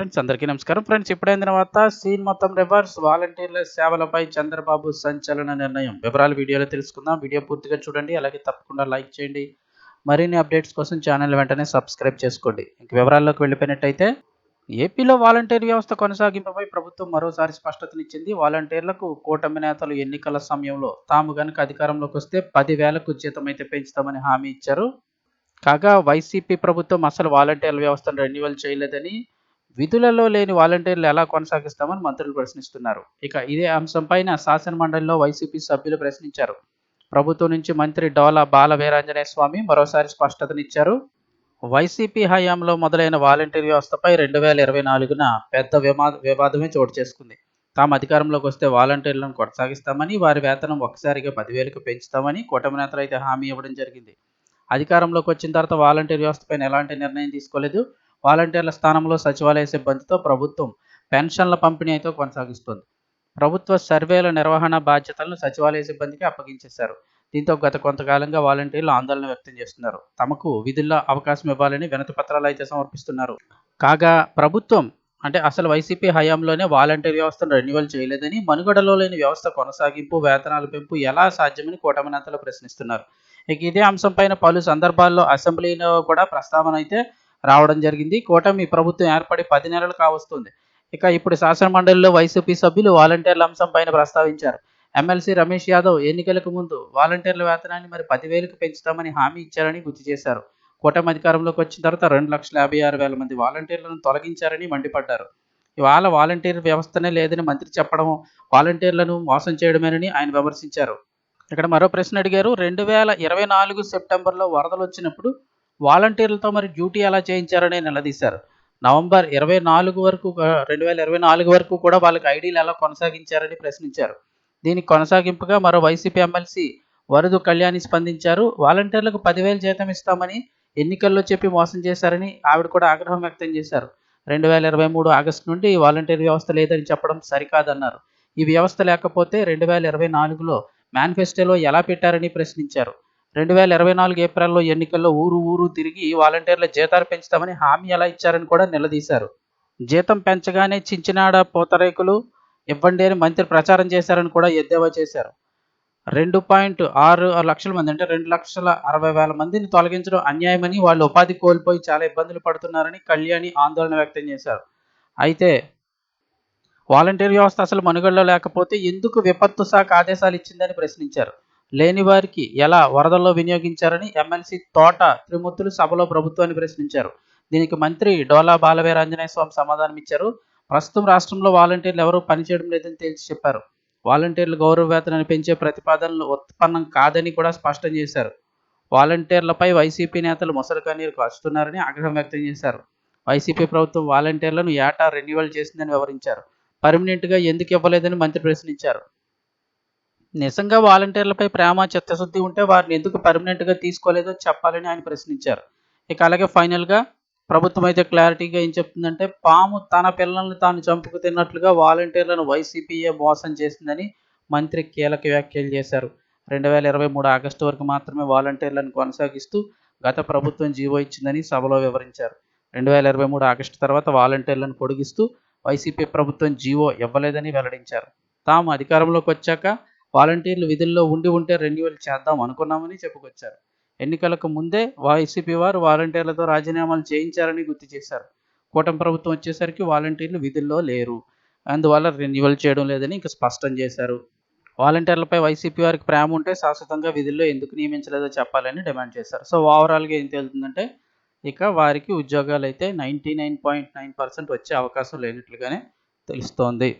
Friends అందరికీ నమస్కారం. Friends ఇప్పుడైన తర్వాత సీన్ మొత్తం రివర్స్. వాలంటీర్ల సేవలపై చంద్రబాబు సంచలన నిర్ణయం. వివరాలు వీడియోలో తెలుసుకుందాం. వీడియో పూర్తిగా చూడండి. అలాగే తప్పకుండా లైక్ చేయండి. మరిన్ని అప్డేట్స్ కోసం ఛానల్ వెంటనే సబ్స్క్రైబ్ చేసుకోండి. ఇంక వివరాల్లోకి వెళ్ళిపోయినట్టయితే ఏపీలో వాలంటీర్ వ్యవస్థ కొనసాగింపుపై ప్రభుత్వం మరోసారి స్పష్టతనిచ్చింది. వాలంటీర్లకు కూటమి నేతలు ఎన్నికల సమయంలో తాము గనుక అధికారంలోకి వస్తే పదివేలకు జీతం అయితే పెంచుతామని హామీ ఇచ్చారు. కాగా వైసీపీ ప్రభుత్వం అసలు వాలంటీర్ల వ్యవస్థను రెన్యువల్ చేయలేదని విధులలో లేని వాలంటీర్లు ఎలా కొనసాగిస్తామని మంత్రులు ప్రశ్నిస్తున్నారు. ఇక ఇదే అంశంపైన శాసనమండలిలో వైసీపీ సభ్యులు ప్రశ్నించారు. ప్రభుత్వం నుంచి మంత్రి డోలా బాల వీరాంజనేయ స్వామి మరోసారి స్పష్టతనిచ్చారు. వైసీపీ హయాంలో మొదలైన వాలంటీర్ వ్యవస్థపై రెండు వేల ఇరవై నాలుగున పెద్ద వివాద వివాదమే చోటు చేసుకుంది. తాము అధికారంలోకి వస్తే వాలంటీర్లను కొనసాగిస్తామని వారి వేతనం ఒకసారిగా పదివేలకు పెంచుతామని కూటమి నేతలు అయితే హామీ ఇవ్వడం జరిగింది. అధికారంలోకి వచ్చిన తర్వాత వాలంటీర్ వ్యవస్థపైన ఎలాంటి నిర్ణయం తీసుకోలేదు. వాలంటీర్ల స్థానంలో సచివాలయ సిబ్బందితో ప్రభుత్వం పెన్షన్ల పంపిణీ అయితే కొనసాగిస్తుంది. ప్రభుత్వ సర్వేల నిర్వహణ బాధ్యతలను సచివాలయ సిబ్బందికి అప్పగించేశారు. దీంతో గత కొంతకాలంగా వాలంటీర్లు ఆందోళన వ్యక్తం చేస్తున్నారు. తమకు విధుల్లో అవకాశం ఇవ్వాలని వినతి పత్రాలు అయితే సమర్పిస్తున్నారు. కాగా ప్రభుత్వం అంటే అసలు వైసీపీ హయాంలోనే వాలంటీర్ వ్యవస్థను రెన్యువల్ చేయలేదని మనుగడలో లేని వ్యవస్థ కొనసాగింపు వేతనాల పెంపు ఎలా సాధ్యమని కూటమి నేతలు ప్రశ్నిస్తున్నారు. ఇక ఇదే అంశంపైన పలు సందర్భాల్లో అసెంబ్లీలో కూడా ప్రస్తావన అయితే రావడం జరిగింది. కూటమి ప్రభుత్వం ఏర్పడి పది నెలలు కావస్తుంది. ఇక ఇప్పుడు శాసన మండలిలో వైసీపీ సభ్యులు వాలంటీర్ల అంశం పైన ప్రస్తావించారు. ఎమ్మెల్సీ రమేష్ యాదవ్ ఎన్నికలకు ముందు వాలంటీర్ల వేతనాన్ని మరి పదివేలకు పెంచుతామని హామీ ఇచ్చారని గుర్తు చేశారు. కూటమి అధికారంలోకి వచ్చిన తర్వాత రెండు లక్షల యాభై ఆరు వేల మంది వాలంటీర్లను తొలగించారని మండిపడ్డారు. ఇవాళ వాలంటీర్ వ్యవస్థనే లేదని మంత్రి చెప్పడం వాలంటీర్లను మోసం చేయడమేనని ఆయన విమర్శించారు. ఇక్కడ మరో ప్రశ్న అడిగారు. రెండు వేల ఇరవై నాలుగు సెప్టెంబర్లో వరదలు వచ్చినప్పుడు వాలంటీర్లతో మరి డ్యూటీ ఎలా చేయించారని నిలదీశారు. నవంబర్ ఇరవై నాలుగు వరకు రెండు వేల ఇరవై నాలుగు వరకు కూడా వాళ్ళకి ఐడీలు ఎలా కొనసాగించారని ప్రశ్నించారు. దీనికి కొనసాగింపుగా మరో వైసీపీ ఎమ్మెల్సీ వరదు కళ్యాణి స్పందించారు. వాలంటీర్లకు పదివేలు జీతం ఇస్తామని ఎన్నికల్లో చెప్పి మోసం చేశారని ఆవిడ కూడా ఆగ్రహం వ్యక్తం చేశారు. రెండు వేల ఇరవై మూడు ఆగస్టు నుండి వాలంటీర్ వ్యవస్థ లేదని చెప్పడం సరికాదన్నారు. ఈ వ్యవస్థ లేకపోతే రెండు వేల ఇరవై నాలుగులో మేనిఫెస్టోలో ఎలా పెట్టారని ప్రశ్నించారు. రెండు వేల ఇరవై నాలుగు ఏప్రిల్లో ఎన్నికల్లో ఊరు ఊరు తిరిగి వాలంటీర్ల జీతాలు పెంచుతామని హామీ ఎలా ఇచ్చారని కూడా నిలదీశారు. జీతం పెంచగానే చించినాడ పూతరేకులు ఇవ్వండి అని మంత్రి ప్రచారం చేశారని కూడా ఎద్దేవా చేశారు. రెండు పాయింట్ ఆరు లక్షల మంది అంటే రెండు లక్షల అరవై వేల మందిని తొలగించడం అన్యాయమని వాళ్ళు ఉపాధి కోల్పోయి చాలా ఇబ్బందులు పడుతున్నారని కళ్యాణి ఆందోళన వ్యక్తం చేశారు. అయితే వాలంటీర్ వ్యవస్థ అసలు మనుగడలో లేకపోతే ఎందుకు విపత్తు శాఖ ఆదేశాలు ఇచ్చిందని ప్రశ్నించారు. లేని వారికి ఎలా వరదల్లో వినియోగించారని ఎమ్మెల్సీ తోట త్రిమూర్తులు సభలో ప్రభుత్వాన్ని ప్రశ్నించారు. దీనికి మంత్రి డోలా బాలవీరాంజనేయ స్వామి సమాధానం ఇచ్చారు. ప్రస్తుతం రాష్ట్రంలో వాలంటీర్లు ఎవరూ పనిచేయడం లేదని తేల్చి చెప్పారు. వాలంటీర్లు గౌరవ వేతనాన్ని పెంచే ప్రతిపాదనలు ఉత్పన్నం కాదని కూడా స్పష్టం చేశారు. వాలంటీర్లపై వైసీపీ నేతలు ముసలి కన్నీరు కాచుతున్నారని ఆగ్రహం వ్యక్తం చేశారు. వైసీపీ ప్రభుత్వం వాలంటీర్లను ఏటా రెన్యువల్ చేసిందని వివరించారు. పర్మనెంట్గా ఎందుకు ఇవ్వలేదని మంత్రి ప్రశ్నించారు. నిజంగా వాలంటీర్లపై ప్రేమ చిత్తశుద్ధి ఉంటే వారిని ఎందుకు పర్మనెంట్గా తీసుకోలేదో చెప్పాలని ఆయన ప్రశ్నించారు. ఇక అలాగే ఫైనల్గా ప్రభుత్వం అయితే క్లారిటీగా ఏం చెప్తుందంటే పాము తన పిల్లల్ని తాను చంపుకు తిన్నట్లుగా వాలంటీర్లను వైసీపీఏ మోసం చేసిందని మంత్రి కీలక వ్యాఖ్యలు చేశారు. రెండు వేల ఇరవై మూడు ఆగస్టు వరకు మాత్రమే వాలంటీర్లను కొనసాగిస్తూ గత ప్రభుత్వం జీవో ఇచ్చిందని సభలో వివరించారు. రెండు వేల ఇరవై మూడు ఆగస్టు తర్వాత వాలంటీర్లను పొడిగిస్తూ వైసీపీ ప్రభుత్వం జీవో ఇవ్వలేదని వెల్లడించారు. తాము అధికారంలోకి వచ్చాక వాలంటీర్లు విధుల్లో ఉండి ఉంటే రెన్యువల్ చేద్దాం అనుకున్నామని చెప్పుకొచ్చారు. ఎన్నికలకు ముందే వైసీపీ వారు వాలంటీర్లతో రాజీనామాలు చేయించారని గుర్తు చేశారు. కూటమి ప్రభుత్వం వచ్చేసరికి వాలంటీర్లు విధుల్లో లేరు. అందువల్ల రెన్యువల్ చేయడం లేదని ఇంకా స్పష్టం చేశారు. వాలంటీర్లపై వైసీపీ వారికి ప్రేమ ఉంటే శాశ్వతంగా విధుల్లో ఎందుకు నియమించలేదో చెప్పాలని డిమాండ్ చేశారు. సో ఓవరాల్గా ఏం తెలుతుందంటే ఇక వారికి ఉద్యోగాలు అయితే ninety nine point nine percent వచ్చే అవకాశం లేనట్లుగానే తెలుస్తోంది.